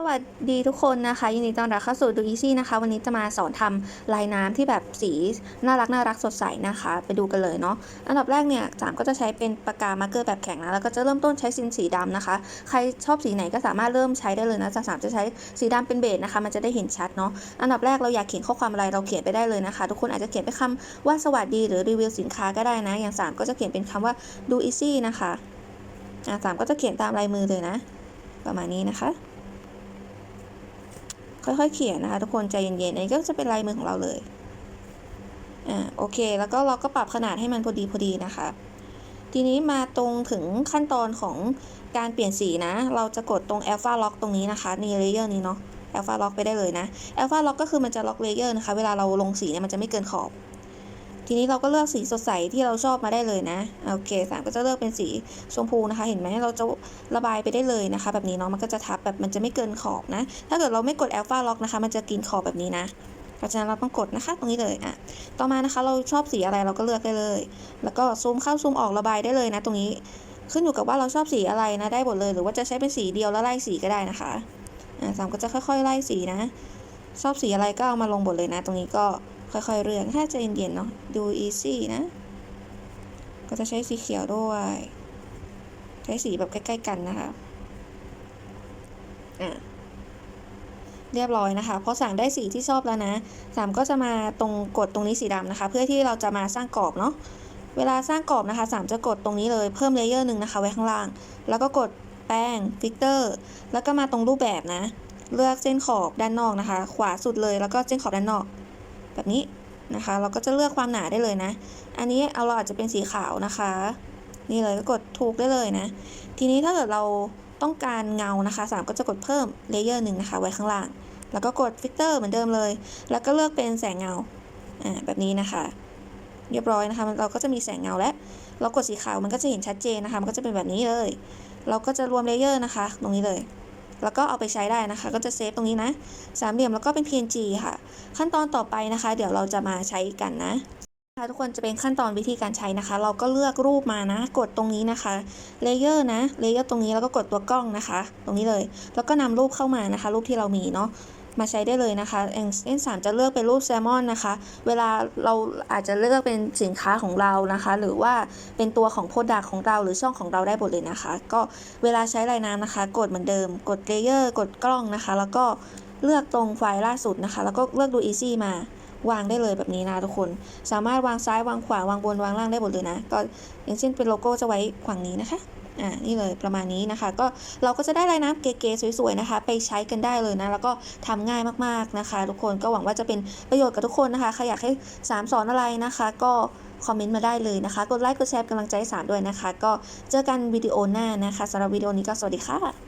สวัสดีทุกคนนะคะยินดีต้อนรับเข้าสู่ดูอีซี่นะคะ วันนี้จะมาสอนทำลายน้ำที่แบบสีน่ารักน่ารักสดใสนะคะ ไปดูกันเลยเนาะอันดับแรกเนี่ยจามก็จะใช้เป็นปากกามาร์กเกอร์แบบแข็งนะแล้วก็จะเริ่มต้นใช้สินสีดำนะคะ ใครชอบสีไหนก็สามารถเริ่มใช้ได้เลยนะจากสามจะใช้สีดำเป็นเบสนะคะ มันจะได้เห็นชัดเนาะอันดับแรกเราอยากเขียนข้อความอะไรเราเขียนไปได้เลยนะคะ ทุกคนอาจจะเขียนเป็นคำว่าสวัสดีหรือรีวิวสินค้าก็ได้นะ อย่างสามก็จะเขียนเป็นคำว่าดูอีซี่นะคะอะสามก็จะเขียนตามลายมือเลยนะ ประมาณนี้นะคะ ค่อยๆเขียนนะคะทุกคนใจเย็นๆอันนี้ก็จะเป็นลายมือของเราเลยอ่าโอเค แล้วก็เราก็ปรับขนาดให้มันพอดีพอดีนะคะ ทีนี้มาตรงถึงขั้นตอนของการเปลี่ยนสีนะ เราจะกดตรง Alpha Lock ตรงนี้นะคะในเลเยอร์นี้เนาะ Alpha Lock ไปได้เลยนะ Alpha Lock ก็คือมันจะล็อกเลเยอร์นะคะ เวลาเราลงสีเนี่ยมันจะไม่เกินขอบ ทีนี้เราก็เลือกสีสดใสที่เราชอบมาได้เลยนะโอเคสามก็จะเลือกเป็นสีชมพูนะคะ เห็นไหมเราจะระบายไปได้เลยนะคะ แบบนี้เนาะมันก็จะทับแบบมันจะไม่เกินขอบนะ ถ้าเกิดเราไม่กด Alpha Lock นะคะ มันจะกินขอบแบบนี้นะเพราะฉะนั้นเราต้องกดนะคะตรงนี้เลยอะต่อมานะคะเราชอบสีอะไรเราก็เลือกได้เลย แล้วก็ซูมเข้าซูมออกระบายได้เลยนะ ตรงนี้ขึ้นอยู่กับว่าเราชอบสีอะไรนะได้หมดเลย หรือว่าจะใช้เป็นสีเดียวแล้วไล่สีก็ได้นะคะอะสามก็จะค่อยๆไล่สีนะ ชอบสีอะไรก็เอามาลงบทเลยนะ ตรงนี้ก็ ค่อยๆเรืองถ้าใจเย็นๆเนาะดู easy นะ ก็จะใช้สีเขียวด้วย ใช้สีแบบใกล้ๆกันนะคะอะเรียบร้อยนะคะพอสั่งได้สีที่ชอบแล้วนะสามก็จะมาตรงกดตรงนี้สีดำนะคะ เพื่อที่เราจะมาสร้างกรอบเนาะ เวลาสร้างกรอบนะคะสามจะกดตรงนี้เลย เพิ่มเลเยอร์หนึ่งนะคะไว้ข้างล่าง แล้วก็กดแป้งฟิกเตอร์ แล้วก็มาตรงรูปแบบนะ เลือกเส้นขอบด้านนอกนะคะ ขวาสุดเลย แล้วก็เส้นขอบด้านนอก แบบนี้นะคะ เราก็จะเลือกความหนาได้เลยนะ อันนี้เอาเราอาจจะเป็นสีขาวนะคะ นี่เลยก็กดถูกได้เลยนะ ทีนี้ถ้าเกิดเราต้องการเงานะคะสามก็จะกดเพิ่มเลเยอร์หนึ่งนะคะไว้ข้างล่าง แล้วก็กดฟิลเตอร์เหมือนเดิมเลย แล้วก็เลือกเป็นแสงเงาอ่าแบบนี้นะคะเรียบร้อยนะคะเราก็จะมีแสงเงาแล้วเรากดสีขาวมันก็จะเห็นชัดเจนนะคะ มันก็จะเป็นแบบนี้เลย เราก็จะรวมเลเยอร์นะคะ ตรงนี้เลย แล้วก็เอาไปใช้ได้นะคะ ก็จะเซฟตรงนี้นะ สามเหลี่ยมแล้วก็เป็น PNG ค่ะ ขั้นตอนต่อไปนะคะ เดี๋ยวเราจะมาใช้กันนะค่ะทุกคนจะเป็นขั้นตอนวิธีการใช้นะคะ เราก็เลือกรูปมานะ กดตรงนี้นะคะเลเยอร์นะเลเยอร์ตรงนี้แล้วก็กดตัวกล้องนะคะ ตรงนี้เลย แล้วก็นำรูปเข้ามานะคะ รูปที่เรามีเนาะ มาใช้ได้เลยนะคะเอ็นเอ็นสามจะเลือกเป็นรูปแซลมอนนะคะ เวลาเราอาจจะเลือกเป็นสินค้าของเรานะคะ หรือว่าเป็นตัวของโปรดักของเราหรือช่องของเราได้หมดเลยนะคะ ก็เวลาใช้ลายน้ำนะคะ กดเหมือนเดิม กดเลเยอร์กดกล้องนะคะ แล้วก็เลือกตรงไฟล์ล่าสุดนะคะ แล้วก็เลือกดู easy มา วางได้เลยแบบนี้นะทุกคน สามารถวางซ้ายวางขวาวางบนวางล่างได้หมดเลยนะ ก็อย่างเช่นเป็นโลโก้จะไว้ฝั่งนี้นะคะอ่านี่เลยประมาณนี้นะคะ ก็เราก็จะได้ลายน้ำเก๋ๆสวยๆนะคะ ไปใช้กันได้เลยนะ แล้วก็ทำง่ายมากๆนะคะ ทุกคนก็หวังว่าจะเป็นประโยชน์กับทุกคนนะคะใครอยากให้สามสอนอะไรนะคะ ก็คอมเมนต์มาได้เลยนะคะ กดไลค์กดแชร์กำลังใจสามด้วยนะคะ ก็เจอกันวิดีโอหน้านะคะสำหรับวิดีโอนี้ก็สวัสดีค่ะ